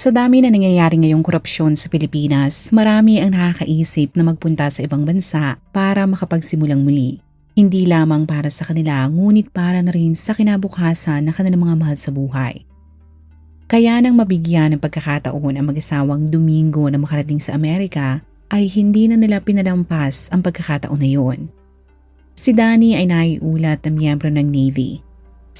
Sa dami na nangyayari ngayong korupsyon sa Pilipinas, marami ang nakakaisip na magpunta sa ibang bansa para makapagsimulang muli. Hindi lamang para sa kanila, ngunit para na rin sa kinabukasan ng kanilang mga mahal sa buhay. Kaya nang mabigyan ng pagkakataon ang mag-asawang Domingo na makarating sa Amerika, ay hindi na nila pinalampas ang pagkakataon na yun. Si Danny ay naiulat na miyembro ng Navy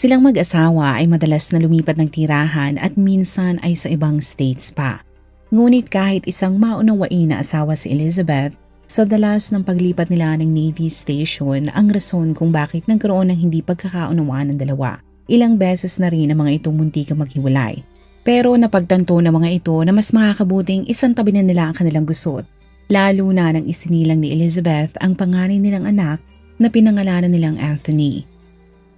Silang mag-asawa ay madalas na lumipat ng tirahan at minsan ay sa ibang states pa. Ngunit kahit isang maunawain na asawa si Elizabeth, sa dalas ng paglipat nila ng Navy Station ang rason kung bakit nagkaroon ng hindi pagkakaunawaan ng dalawa. Ilang beses na rin ang mga itong munti maghiwalay. Pero napagtanto ng mga ito na mas makakabuting isang tabi na nila ang kanilang gusot. Lalo na nang isinilang ni Elizabeth ang panganay nilang anak na pinangalanan nilang Anthony.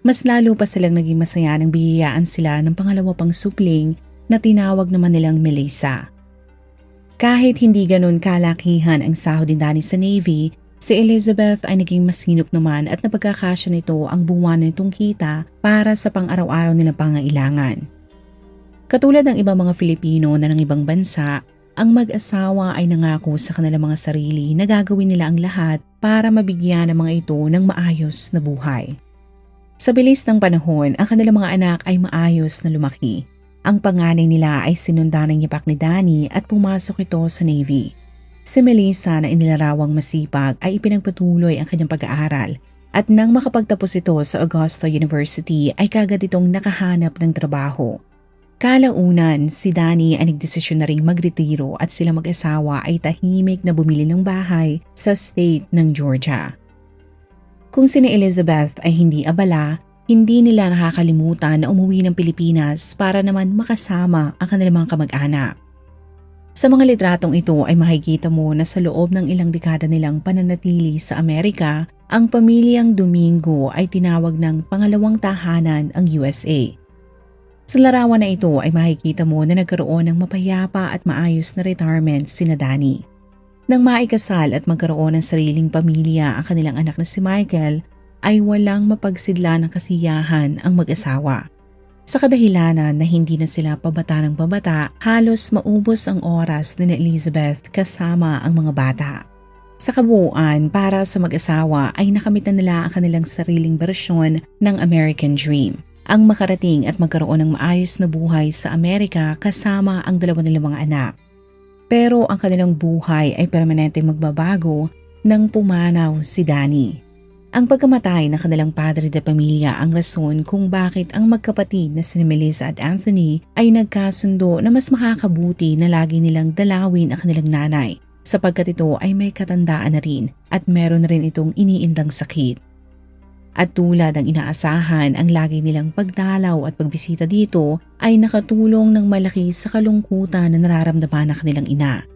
Mas lalo pa silang naging masaya nang bihiyaan sila ng pangalawa pang supling na tinawag naman nilang Melissa. Kahit hindi ganun kalakihan ang sahod ni Danny sa Navy, si Elizabeth ay naging masinop naman at napagkakasya nito ang buwan nitong kita para sa pang-araw-araw nilang pangailangan. Katulad ng ibang mga Filipino na ng ibang bansa, ang mag-asawa ay nangako sa kanilang mga sarili na gagawin nila ang lahat para mabigyan ng mga ito ng maayos na buhay. Sa bilis ng panahon, ang kanilang mga anak ay maayos na lumaki. Ang panganay nila ay sinundan ng yapak ni Danny at pumasok ito sa Navy. Si Melissa na inilarawang masipag ay ipinagpatuloy ang kanyang pag-aaral at nang makapagtapos ito sa Augusta University ay kagad itong nakahanap ng trabaho. Kalaunan, si Danny ay nagdesisyon na ring magretiro at sila mag-asawa ay tahimik na bumili ng bahay sa state ng Georgia. Kung si Elizabeth ay hindi abala, hindi nila nakakalimutan na umuwi ng Pilipinas para naman makasama ang kanilang mga kamag-anak. Sa mga litratong ito ay makikita mo na sa loob ng ilang dekada nilang pananatili sa Amerika, ang pamilyang Domingo ay tinawag ng pangalawang tahanan ang USA. Sa larawan na ito ay makikita mo na nagkaroon ng mapayapa at maayos na retirement sina Danny. Nang maikasal at magkaroon ng sariling pamilya ang kanilang anak na si Michael, ay walang mapagsidla ng kasiyahan ang mag-asawa. Sa kadahilanan na hindi na sila pabata ng pabata, halos maubos ang oras ni Elizabeth kasama ang mga bata. Sa kabuuan, para sa mag-asawa ay nakamit na nila ang kanilang sariling bersyon ng American Dream. Ang makarating at magkaroon ng maayos na buhay sa Amerika kasama ang dalawa nilang mga anak. Pero ang kanilang buhay ay permanenteng magbabago nang pumanaw si Danny. Ang pagkamatay ng kanilang padre de pamilya ang rason kung bakit ang magkapatid na si Melissa at Anthony ay nagkasundo na mas makakabuti na lagi nilang dalawin ang kanilang nanay sapagkat ito ay may katandaan na rin at meron rin itong iniindang sakit. At tulad ng inaasahan, ang lagi nilang pagdalaw at pagbisita dito ay nakatulong ng malaki sa kalungkutan na nararamdaman ng kanilang ina.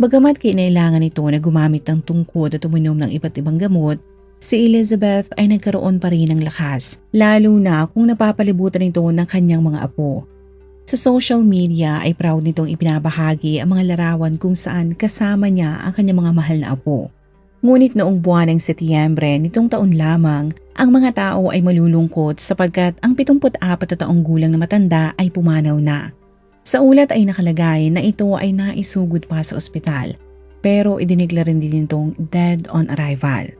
Bagamat kinailangan ito na gumamit ng tungkod at uminom ng iba't ibang gamot, si Elizabeth ay nagkaroon pa rin ng lakas, lalo na kung napapalibutan ito ng kanyang mga apo. Sa social media ay proud nitong ipinabahagi ang mga larawan kung saan kasama niya ang kanyang mga mahal na apo. Ngunit noong buwan ng Setyembre nitong taon lamang, ang mga tao ay malulungkot sapagkat ang 74 na taong gulang na matanda ay pumanaw na. Sa ulat ay nakalagay na ito ay naisugod pa sa ospital pero idinigla rin din itong dead on arrival.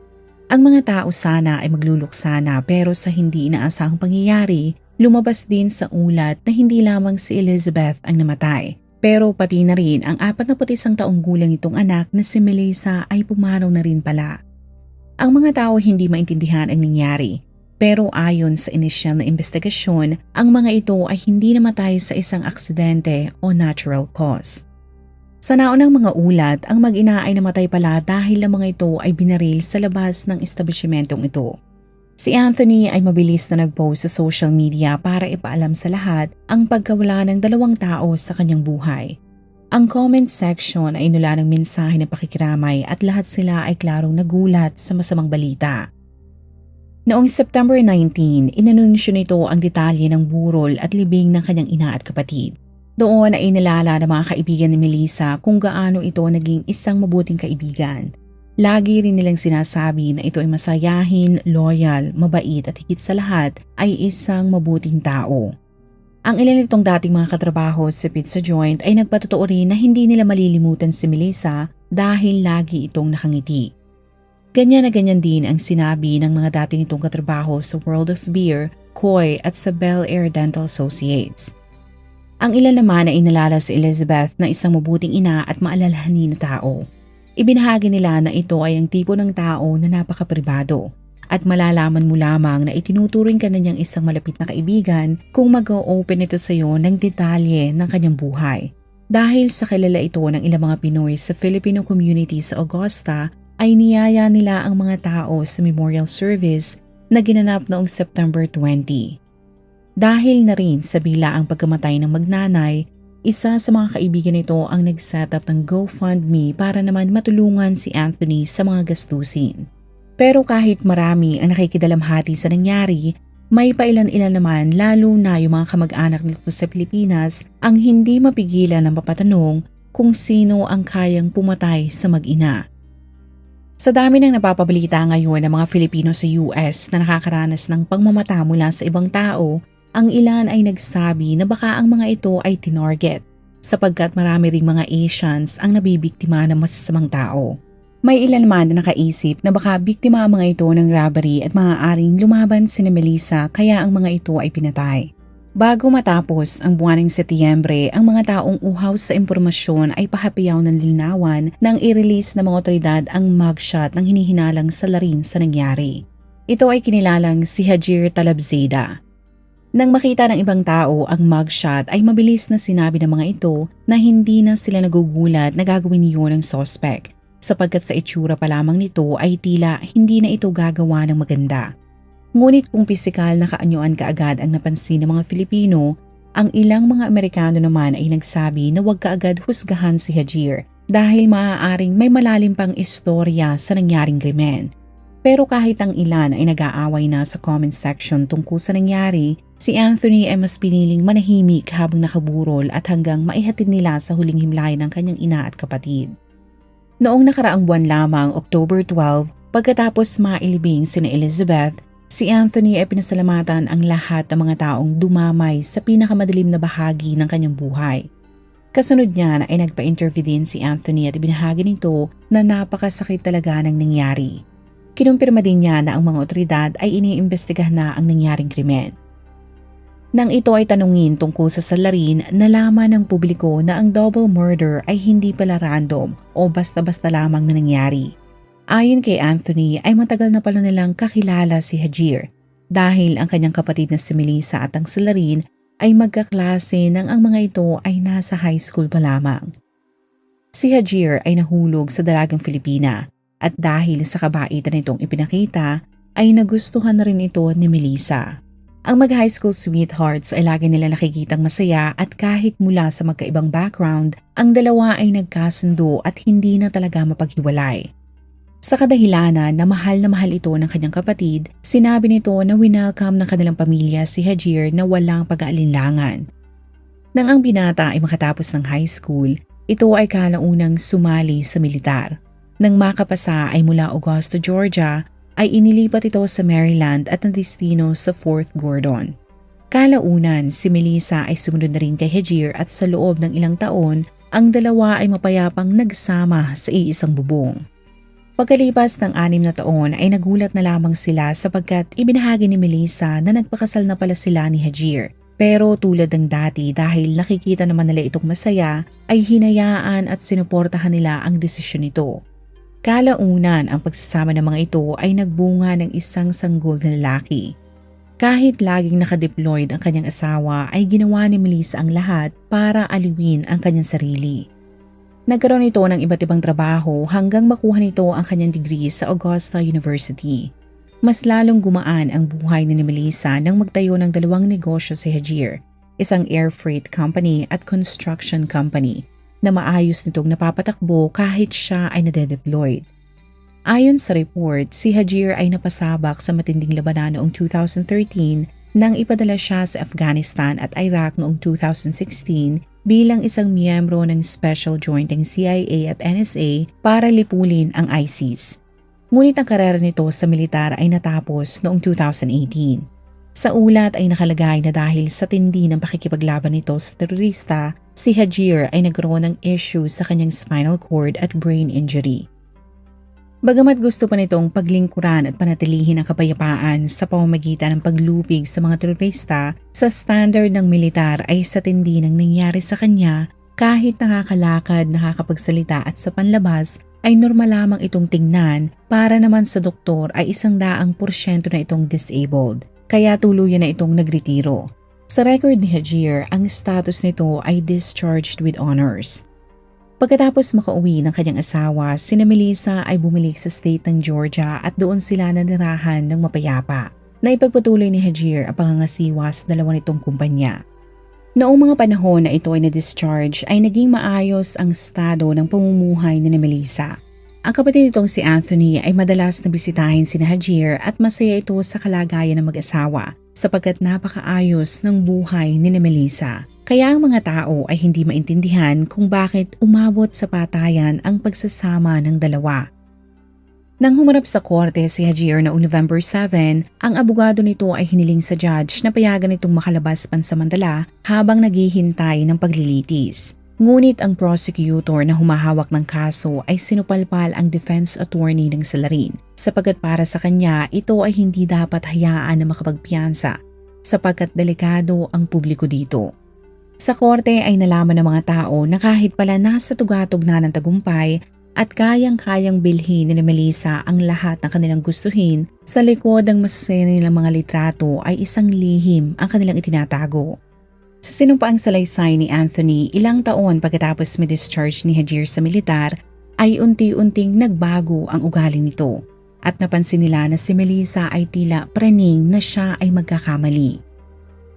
Ang mga tao sana ay magluluksana pero sa hindi inaasahang pangyayari, lumabas din sa ulat na hindi lamang si Elizabeth ang namatay pero pati na rin ang 41 taong gulang itong anak na si Melissa ay pumanaw na rin pala. Ang mga tao hindi maintindihan ang nangyari. Pero ayon sa inisyal na investigasyon, ang mga ito ay hindi namatay sa isang aksidente o natural cause. Sa naunang mga ulat, ang mag-ina ay namatay pala dahil ang mga ito ay binaril sa labas ng establishmentong ito. Si Anthony ay mabilis na nag-post sa social media para ipaalam sa lahat ang pagkawala ng dalawang tao sa kanyang buhay. Ang comment section ay inula ng mensahe ng pakikiramay at lahat sila ay klarong nagulat sa masamang balita. Noong September 19, inanunsyo nito ang detalye ng burol at libing ng kanyang ina at kapatid. Doon ay inilala ng mga kaibigan ni Melissa kung gaano ito naging isang mabuting kaibigan. Lagi rin nilang sinasabi na ito ay masayahin, loyal, mabait at higit sa lahat ay isang mabuting tao. Ang ilan nitong dating mga katrabaho sa pizza joint ay nagpatotoo rin na hindi nila malilimutan si Melissa dahil lagi itong nakangiti. Ganyan na ganyan din ang sinabi ng mga dati nitong katrabaho sa World of Beer, Koi at sa Bel Air Dental Associates. Ang ilan naman ay inalala si Elizabeth na isang mabuting ina at maalalahanin na tao. Ibinahagi nila na ito ay ang tipo ng tao na napakapribado at malalaman mo lamang na itinuturing ka na niyang isang malapit na kaibigan kung mag-o-open ito sa iyo ng detalye ng kanyang buhay. Dahil sa kilala ito ng ilang mga Pinoy sa Filipino community sa Augusta, ay niyaya nila ang mga tao sa memorial service na ginanap noong September 20. Dahil na rin sa bila ang pagkamatay ng magnanay, isa sa mga kaibigan nito ang nag-setup ng GoFundMe para naman matulungan si Anthony sa mga gastusin. Pero kahit marami ang nakikidalamhati sa nangyari, may pailan-ilan naman lalo na yung mga kamag-anak nito sa Pilipinas ang hindi mapigilan ng mapatanong kung sino ang kayang pumatay sa mag-ina. Sa dami ng napapabalita ngayon ng mga Filipino sa US na nakakaranas ng pagmamata mula sa ibang tao, ang ilan ay nagsabi na baka ang mga ito ay tinarget sapagkat marami ring mga Asians ang nabibiktima ng masasamang tao. May ilan naman na nakaisip na baka biktima ang mga ito ng robbery at maaaring lumaban si Melissa kaya ang mga ito ay pinatay. Bago matapos ang buwan ng Setyembre, ang mga taong uhaw sa impormasyon ay pahapiyaw ng linawan nang i-release ng mga otoridad ang mugshot ng hinihinalang salarin sa nangyari. Ito ay kinilalang si Hajir Talabzeda. Nang makita ng ibang tao ang mugshot ay mabilis na sinabi ng mga ito na hindi na sila nagugulat na gagawin iyon ng suspect sapagkat sa itsura pa lamang nito ay tila hindi na ito gagawa ng maganda. Ngunit kung pisikal na kaanyuan kaagad ang napansin ng mga Filipino, ang ilang mga Amerikano naman ay nagsabi na huwag kaagad husgahan si Hajir dahil maaaring may malalim pang istorya sa nangyaring krimen. Pero kahit ang ilan ay nag-aaway na sa comment section tungkol sa nangyari, si Anthony ay mas piniling manahimik habang nakaburol at hanggang maihatid nila sa huling himlay ng kanyang ina at kapatid. Noong nakaraang buwan lamang, October 12, pagkatapos mailibing sina Elizabeth, Si Anthony ay pinasalamatan ang lahat ng mga taong dumamay sa pinakamadilim na bahagi ng kanyang buhay. Kasunod niyan ay nagpa-interview din si Anthony at ibinahagi nito na napakasakit talaga ng nangyari. Kinumpirma din niya na ang mga otoridad ay iniimbestigahan na ang nangyaring krimen. Nang ito ay tanungin tungkol sa salarin, nalaman ng publiko na ang double murder ay hindi pala random o basta-basta lamang na nangyari. Ayon kay Anthony ay matagal na pala nilang kakilala si Hajir dahil ang kanyang kapatid na si Melissa at ang Salarin ay magkaklase nang ang mga ito ay nasa high school pa lamang. Si Hajir ay nahulog sa dalagang Filipina at dahil sa kabaitan nitong ipinakita ay nagustuhan na rin ito ni Melissa. Ang mag-high school sweethearts ay lagi nila nakikitang masaya at kahit mula sa magkaibang background, ang dalawa ay nagkasundo at hindi na talaga mapaghiwalay. Sa kadahilanan na mahal na mahal ito ng kanyang kapatid, sinabi nito na winelcome ng kanilang pamilya si Hajir na walang pag-aalinlangan. Nang ang binata ay makatapos ng high school, ito ay kalaunang sumali sa militar. Nang makapasa ay mula Augusta, Georgia, ay inilipat ito sa Maryland at destino sa Fort Gordon. Kalaunan, si Melissa ay sumunod na rin kay Hajir at sa loob ng ilang taon, ang dalawa ay mapayapang nagsama sa iisang bubong. Pagkalipas ng anim na taon ay nagulat na lamang sila sapagkat ibinahagi ni Melissa na nagpakasal na pala sila ni Hajir. Pero tulad ng dati dahil nakikita naman nila itong masaya, ay hinayaan at sinuportahan nila ang desisyon nito. Kalaunan ang pagsasama ng mga ito ay nagbunga ng isang sanggol na lalaki. Kahit laging nakadeployed ang kanyang asawa ay ginawa ni Melissa ang lahat para aliwin ang kanyang sarili. Nagkaroon ito ng iba't ibang trabaho hanggang makuha nito ang kanyang degree sa Augusta University. Mas lalong gumaan ang buhay ni Melissa nang magtayo ng dalawang negosyo si Hajir, isang air freight company at construction company na maayos nitong napapatakbo kahit siya ay nade-deployed. Ayon sa report, si Hajir ay napasabak sa matinding labanan noong 2013 nang ipadala siya sa Afghanistan at Iraq noong 2016 bilang isang miyembro ng Special Joint ng CIA at NSA para lipulin ang ISIS. Ngunit ang karera nito sa militar ay natapos noong 2018. Sa ulat ay nakalagay na dahil sa tindi ng pakikipaglaban nito sa terorista, si Hajir ay nagkaroon ng issue sa kanyang spinal cord at brain injury. Bagamat gusto pa nitong paglingkuran at panatilihin ang kapayapaan sa pamamagitan ng paglupig sa mga terorista, sa standard ng militar ay sa tindi ng nangyari sa kanya kahit nakakalakad, nakakapagsalita at sa panlabas ay normal lamang itong tingnan para naman sa doktor ay isang daang porsyento na itong disabled. Kaya tuluyan na itong nagretiro. Sa record ni Hajir, ang status nito ay discharged with honors. Pagkatapos makauwi ng kanyang asawa, sina Melissa ay bumalik sa state ng Georgia at doon sila nanirahan ng mapayapa. Naipagpatuloy ni Hajir ang pangangasiwa sa dalawa nitong kumpanya. Noong mga panahon na ito ay na-discharge ay naging maayos ang estado ng pamumuhay ni Melissa. Ang kapatid nitong si Anthony ay madalas na bisitahin si Hajir at masaya ito sa kalagayan ng mag-asawa sapagkat napakaayos ng buhay ni Melissa. Kaya ang mga tao ay hindi maintindihan kung bakit umabot sa patayan ang pagsasama ng dalawa. Nang humarap sa korte si Hajir noong November 7, ang abogado nito ay hiniling sa judge na payagan itong makalabas pansamantala habang naghihintay ng paglilitis. Ngunit ang prosecutor na humahawak ng kaso ay sinupalpal ang defense attorney ng salarin sapagkat para sa kanya ito ay hindi dapat hayaan na makapagpiyansa sapagkat delikado ang publiko dito. Sa korte ay nalaman ng mga tao na kahit pala nasa tugatog na ng tagumpay at kayang-kayang bilhin ni Melissa ang lahat ng kanilang gustuhin, sa likod ng masasaya nilang mga litrato ay isang lihim ang kanilang itinatago. Sa sinumpaang salaysay ni Anthony, ilang taon pagkatapos may discharge ni Hajir sa militar, ay unti-unting nagbago ang ugali nito at napansin nila na si Melissa ay tila praning na siya ay magkakamali.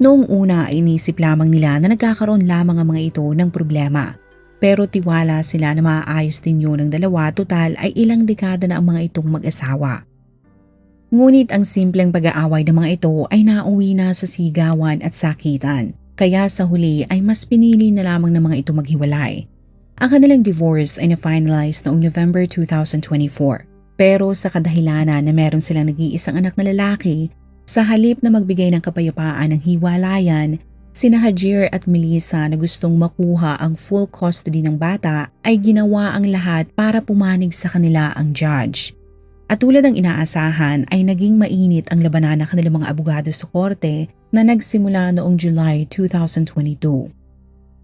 Noong una ay inisip lamang nila na nagkakaroon lamang ang mga ito ng problema. Pero tiwala sila na maaayos din yun ng dalawa total ay ilang dekada na ang mga itong mag-asawa. Ngunit ang simpleng pag-aaway ng mga ito ay nauwi na sa sigawan at sakitan. Kaya sa huli ay mas pinili na lamang ng mga ito maghiwalay. Ang kanilang divorce ay na-finalize noong November 2024. Pero sa kadahilanan na meron silang nag-iisang anak na lalaki, sa halip na magbigay ng kapayapaan ng hiwalayan, sina Hajir at Melissa na gustong makuha ang full custody ng bata ay ginawa ang lahat para pumanig sa kanila ang judge. At tulad ng inaasahan ay naging mainit ang labanan ng kanilang mga abogado sa korte na nagsimula noong July 2022.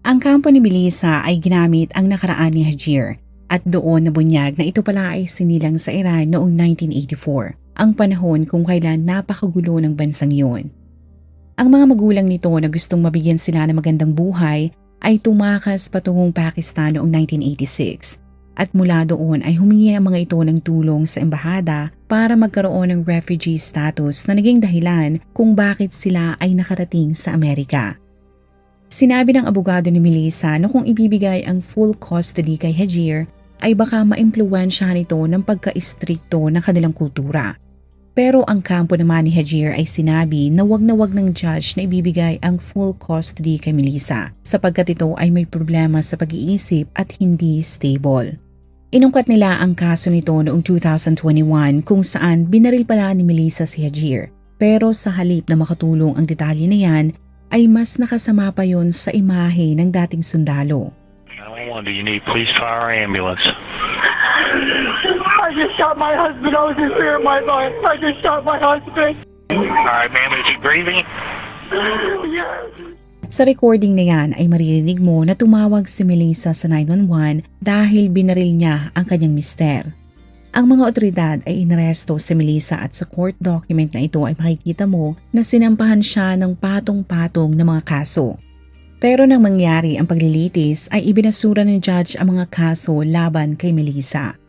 Ang kampo ni Melissa ay ginamit ang nakaraan ni Hajir at doon nabunyag na ito pala ay sinilang sa Iran noong 1984 ang panahon kung kailan napakagulo ng bansang yun. Ang mga magulang nito na gustong mabigyan sila ng magandang buhay ay tumakas patungong Pakistan noong 1986 at mula doon ay humingi ang mga ito ng tulong sa embahada para magkaroon ng refugee status na naging dahilan kung bakit sila ay nakarating sa Amerika. Sinabi ng abogado ni Melissa na kung ibibigay ang full custody kay Hajir ay baka maimpluwensya nito ng pagka-istrikto ng kanilang kultura. Pero ang kampo naman ni Hajir ay sinabi na wag na wag ng judge na ibibigay ang full custody kay Melissa sapagkat ito ay may problema sa pag-iisip at hindi stable. Inungkat nila ang kaso nito noong 2021 kung saan binaril pala ni Melissa si Hajir. Pero sa halip na makatulong ang detalye na yan, ay mas nakasama pa yon sa imahe ng dating sundalo. 911, do you need police, fire, ambulance? I just shot my husband. I was in fear of my life. I just shot my husband. All right, ma'am, is he breathing? Yes. Sa recording na yan ay maririnig mo na tumawag si Melissa sa 911 dahil binaril niya ang kanyang mister. Ang mga otoridad ay inaresto si Melissa at sa court document na ito ay makikita mo na sinampahan siya ng patong-patong na mga kaso. Pero nang mangyari ang paglilitis ay ibinasura ng judge ang mga kaso laban kay Melissa.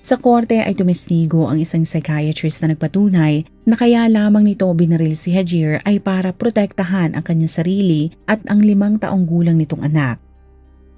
Sa korte ay tumestigo ang isang psychiatrist na nagpatunay na kaya lamang nito binaril si Hajir ay para protektahan ang kanyang sarili at ang limang taong gulang nitong anak.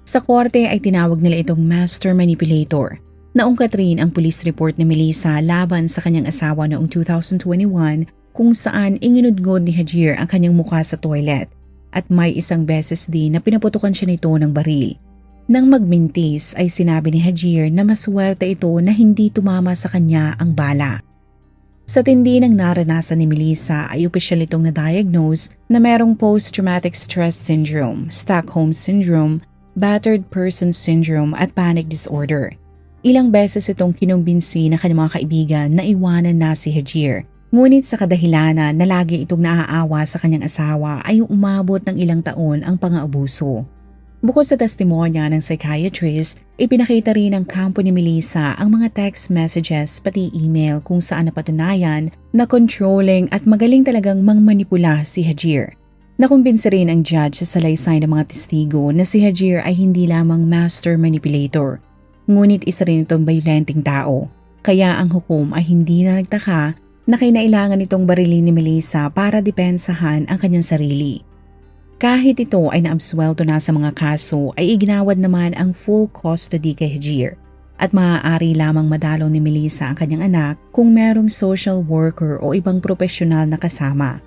Sa korte ay tinawag nila itong master manipulator. Naungkat rin ang police report ni Melissa laban sa kanyang asawa noong 2021 kung saan inginudgod ni Hajir ang kanyang mukha sa toilet at may isang beses din na pinaputukan siya nito ng baril. Nang magmintis ay sinabi ni Hajir na maswerte ito na hindi tumama sa kanya ang bala. Sa tindi ng naranasan ni Melissa ay opisyal itong na-diagnose na merong post-traumatic stress syndrome, Stockholm syndrome, battered person syndrome at panic disorder. Ilang beses itong kinumbinsi ng kanyang mga kaibigan na iwanan na si Hajir Ngunit sa kadahilanan na lagi itong naaawa sa kanyang asawa ay umabot ng ilang taon ang pang-aabuso. Bukod sa testimonya ng psychiatrist, ipinakita rin ng kampo ni Melissa ang mga text messages pati email kung saan napatunayan na controlling at magaling talagang mangmanipula si Hajir. Nakumbinsi rin ang judge sa salaysay ng mga testigo na si Hajir ay hindi lamang master manipulator, ngunit isa rin itong violenting tao. Kaya ang hukom ay hindi na nagtaka na kinailangan itong barilin ni Melissa para depensahan ang kanyang sarili. Kahit ito ay naabswelto na sa mga kaso ay iginawad naman ang full custody kay Hajir at maaari lamang madalaw ni Melissa ang kanyang anak kung merong social worker o ibang profesional na kasama.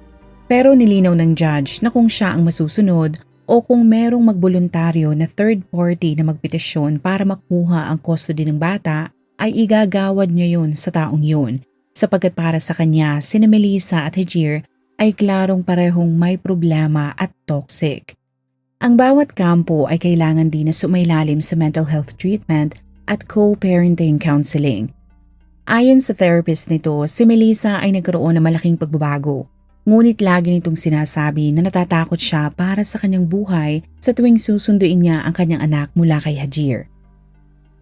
Pero nilinaw ng judge na kung siya ang masusunod o kung merong magboluntaryo na third party na magpetisyon para makuha ang custody ng bata ay igagawad niya yun sa taong yun sapagkat para sa kanya sina Melissa at Hajir ay klarong parehong may problema at toxic. Ang bawat kampo ay kailangan din na sumailalim sa mental health treatment at co-parenting counseling. Ayon sa therapist nito, si Melissa ay nagkaroon ng malaking pagbabago. Ngunit lagi nitong sinasabi na natatakot siya para sa kanyang buhay sa tuwing susunduin niya ang kanyang anak mula kay Hajir.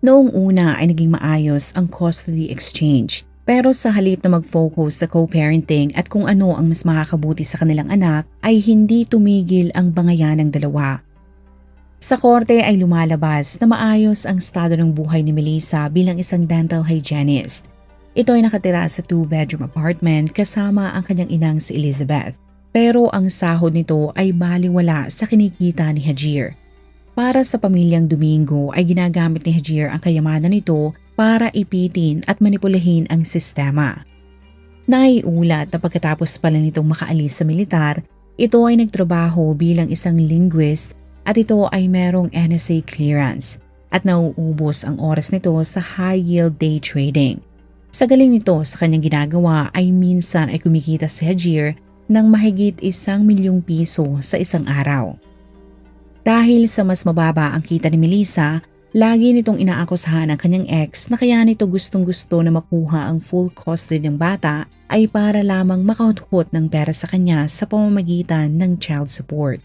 Noong una ay naging maayos ang custody exchange pero sa halip na mag-focus sa co-parenting at kung ano ang mas makakabuti sa kanilang anak, ay hindi tumigil ang bangayan ng dalawa. Sa korte ay lumalabas na maayos ang estado ng buhay ni Melissa bilang isang dental hygienist. Ito ay nakatira sa two-bedroom apartment kasama ang kanyang inang si Elizabeth. Pero ang sahod nito ay baliwala sa kinikita ni Hajir. Para sa pamilyang Domingo ay ginagamit ni Hajir ang kayamanan nito para ipitin at manipulahin ang sistema. Naiulat na pagkatapos pala nitong makaalis sa militar, ito ay nagtrabaho bilang isang linguist at ito ay merong NSA clearance at nauubos ang oras nito sa high-yield day trading. Sa galing nito sa kanyang ginagawa ay minsan ay kumikita si Hajir ng mahigit isang milyong piso sa isang araw. Dahil sa mas mababa ang kita ni Melissa, Lagi nitong inaakusahan ang kanyang ex na kaya nito gustong gusto na makuha ang full custody ng bata ay para lamang makahuthot ng pera sa kanya sa pamamagitan ng child support.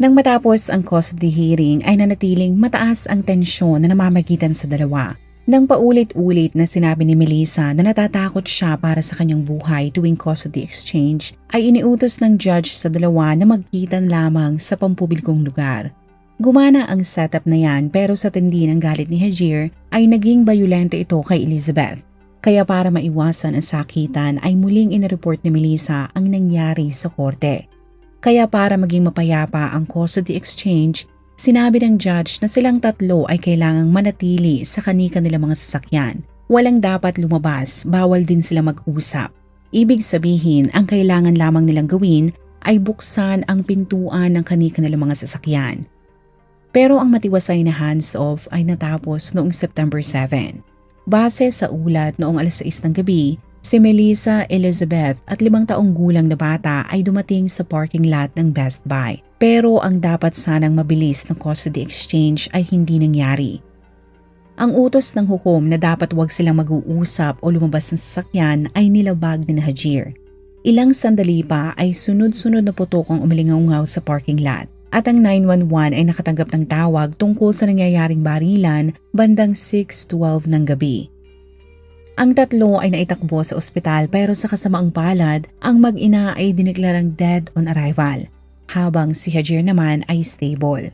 Nang matapos ang custody hearing ay nanatiling mataas ang tensyon na namamagitan sa dalawa. Nang paulit-ulit na sinabi ni Melissa na natatakot siya para sa kanyang buhay tuwing custody exchange, ay iniutos ng judge sa dalawa na magkitan lamang sa pampublikong lugar. Gumana ang setup na yan pero sa tindi ng galit ni Hajir ay naging bayulente ito kay Elizabeth. Kaya para maiwasan ang sakitan ay muling inireport ni Melissa ang nangyari sa korte. Kaya para maging mapayapa ang custody exchange, sinabi ng judge na silang tatlo ay kailangang manatili sa kanika nilang mga sasakyan. Walang dapat lumabas, bawal din sila mag-usap. Ibig sabihin, ang kailangan lamang nilang gawin ay buksan ang pintuan ng kanika nilang mga sasakyan. Pero ang matiwasay na hands-off ay natapos noong September 7. Base sa ulat noong alas 6 ng gabi, si Melissa Elizabeth at limang taong gulang na bata ay dumating sa parking lot ng Best Buy. Pero ang dapat sanang mabilis na custody exchange ay hindi nangyari. Ang utos ng hukom na dapat wag silang mag-uusap o lumabas ng sasakyan ay nilabag ni Hajir. Ilang sandali pa ay sunod-sunod na putok ang umalingaw sa parking lot at ang 911 ay nakatanggap ng tawag tungkol sa nangyayaring barilan bandang 6.12 ng gabi. Ang tatlo ay naitakbo sa ospital pero sa kasamaang palad, ang mag-ina ay dineklarang dead on arrival. habang si Hajer naman ay stable.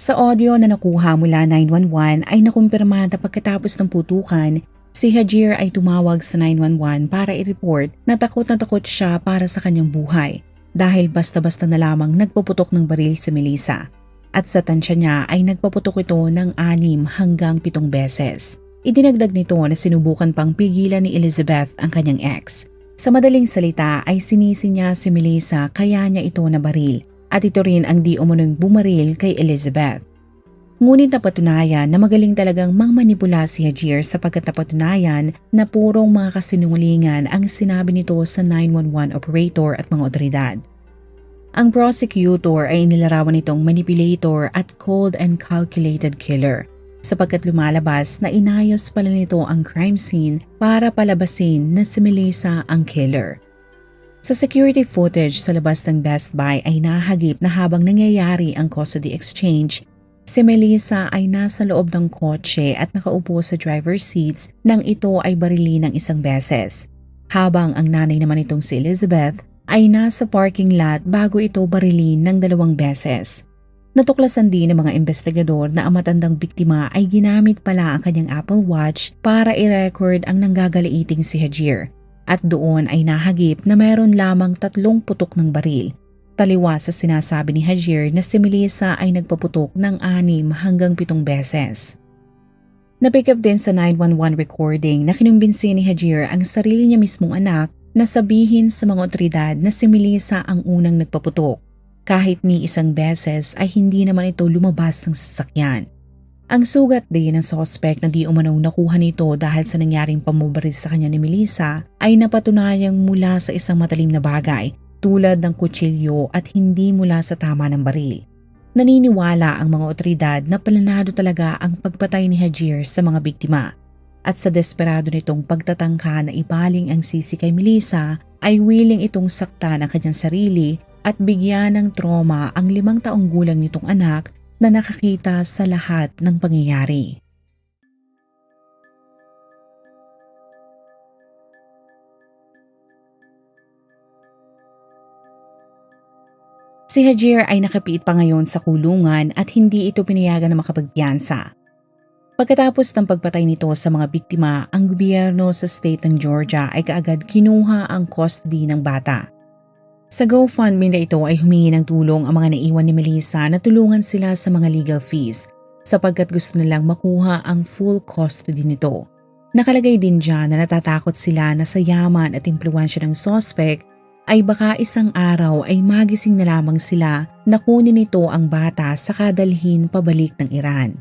Sa audio na nakuha mula 911 ay nakumpirma na pagkatapos ng putukan, si Hajir ay tumawag sa 911 para i-report na takot na takot siya para sa kanyang buhay dahil basta-basta na lamang nagpuputok ng baril si Melissa. At sa tansya niya ay nagpaputok ito ng anim hanggang pitong beses. Idinagdag nito na sinubukan pang pigilan ni Elizabeth ang kanyang ex. Sa madaling salita ay sinisi niya si Melissa kaya niya ito nabaril at ito rin ang di umunong bumaril kay Elizabeth. Ngunit napatunayan na magaling talagang mangmanipula si Hajir sapagkat napatunayan na purong mga kasinungalingan ang sinabi nito sa 911 operator at mga otoridad. Ang prosecutor ay inilarawan nitong manipulator at cold and calculated killer sapagkat lumalabas na inayos pala nito ang crime scene para palabasin na si Melissa ang killer. Sa security footage sa labas ng Best Buy ay nahagip na habang nangyayari ang custody exchange, si Melissa ay nasa loob ng kotse at nakaupo sa driver's seats nang ito ay barili ng isang beses. Habang ang nanay naman itong si Elizabeth ay nasa parking lot bago ito barilin ng dalawang beses. Natuklasan din ng mga investigador na ang matandang biktima ay ginamit pala ang kanyang Apple Watch para i-record ang nanggagaliiting si Hajir at doon ay nahagip na mayroon lamang tatlong putok ng baril. Taliwa sa sinasabi ni Hajir na si Melissa ay nagpaputok ng anim hanggang pitong beses. Napick up din sa 911 recording na kinumbinsi ni Hajir ang sarili niya mismong anak na sabihin sa mga otoridad na si Melissa ang unang nagpaputok. Kahit ni isang beses ay hindi naman ito lumabas ng sasakyan. Ang sugat din ng suspect na di umanaw nakuha nito dahil sa nangyaring pamubaril sa kanya ni Melissa ay napatunayang mula sa isang matalim na bagay tulad ng kutsilyo at hindi mula sa tama ng baril. Naniniwala ang mga otoridad na planado talaga ang pagpatay ni Hajir sa mga biktima at sa desperado nitong pagtatangka na ibaling ang sisi kay Melissa ay willing itong sakta ng kanyang sarili at bigyan ng trauma ang limang taong gulang nitong anak na nakakita sa lahat ng pangyayari. Si Hajir ay nakapiit pa ngayon sa kulungan at hindi ito pinayagan na makapagpiyansa. Pagkatapos ng pagpatay nito sa mga biktima, ang gobyerno sa state ng Georgia ay kaagad kinuha ang custody ng bata. Sa GoFundMe na ito ay humingi ng tulong ang mga naiwan ni Melissa na tulungan sila sa mga legal fees sapagkat gusto nilang makuha ang full custody nito. Nakalagay din dyan na natatakot sila na sa yaman at impluensya ng suspect ay baka isang araw ay magising na lamang sila na kunin nito ang bata sa kadalhin pabalik ng Iran.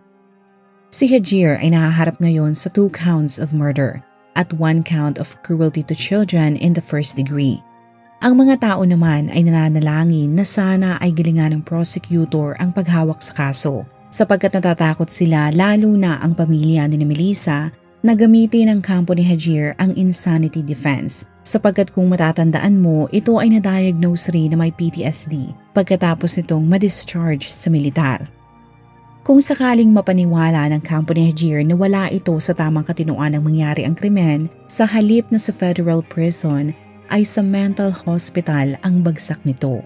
Si Hajir ay nahaharap ngayon sa two counts of murder at one count of cruelty to children in the first degree. Ang mga tao naman ay nananalangin na sana ay gilingan ng prosecutor ang paghawak sa kaso sapagkat natatakot sila lalo na ang pamilya ni Melissa na gamitin ng kampo ni Hajir ang insanity defense sapagkat kung matatandaan mo ito ay na-diagnose rin na may PTSD pagkatapos nitong ma-discharge sa militar. Kung sakaling mapaniwala ng kampo ni Hajir na wala ito sa tamang katinuan ng mangyari ang krimen, sa halip na sa federal prison ay sa mental hospital ang bagsak nito.